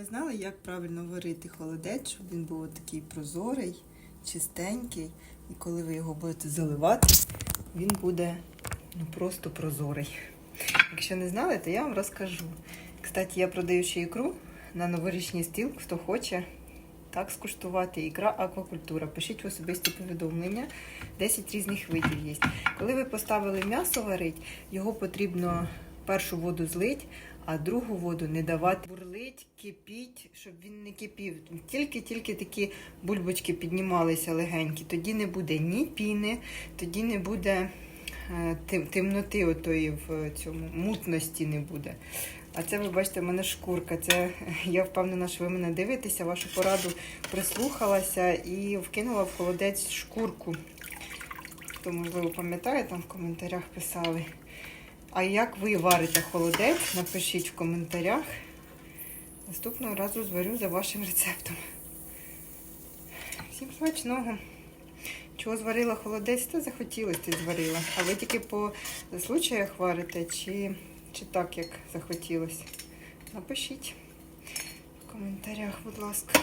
ви знали, як правильно варити холодець, щоб він був такий прозорий, чистенький, і коли ви його будете заливати, він буде ну, просто прозорий. Якщо не знали, то я вам розкажу. Кстати, я продаю ще ікру на новорічний стіл, хто хоче так скуштувати. Ікра аквакультура. Пишіть в особисті повідомлення. 10 різних видів є. Коли ви поставили м'ясо варить, його потрібно першу воду злить, а другу воду не давати. Бурлить, кипіть, щоб він не кипів. Тільки-тільки такі бульбочки піднімалися легенькі. Тоді не буде ні піни, тоді не буде е, темноти отої в цьому, мутності не буде. А це ви бачите, в мене шкурка. Це я впевнена, що ви мене дивитеся, вашу пораду прислухалася і вкинула в холодець шкурку. Хто, можливо, пам'ятає, там в коментарях писали. А як ви варите холодець, напишіть в коментарях. Наступного разу зварю за вашим рецептом. Всім смачного! Чого зварила холодець, то захотілося, ти зварила. А ви тільки по случаях варите, чи, чи так, як захотілося? Напишіть в коментарях, будь ласка.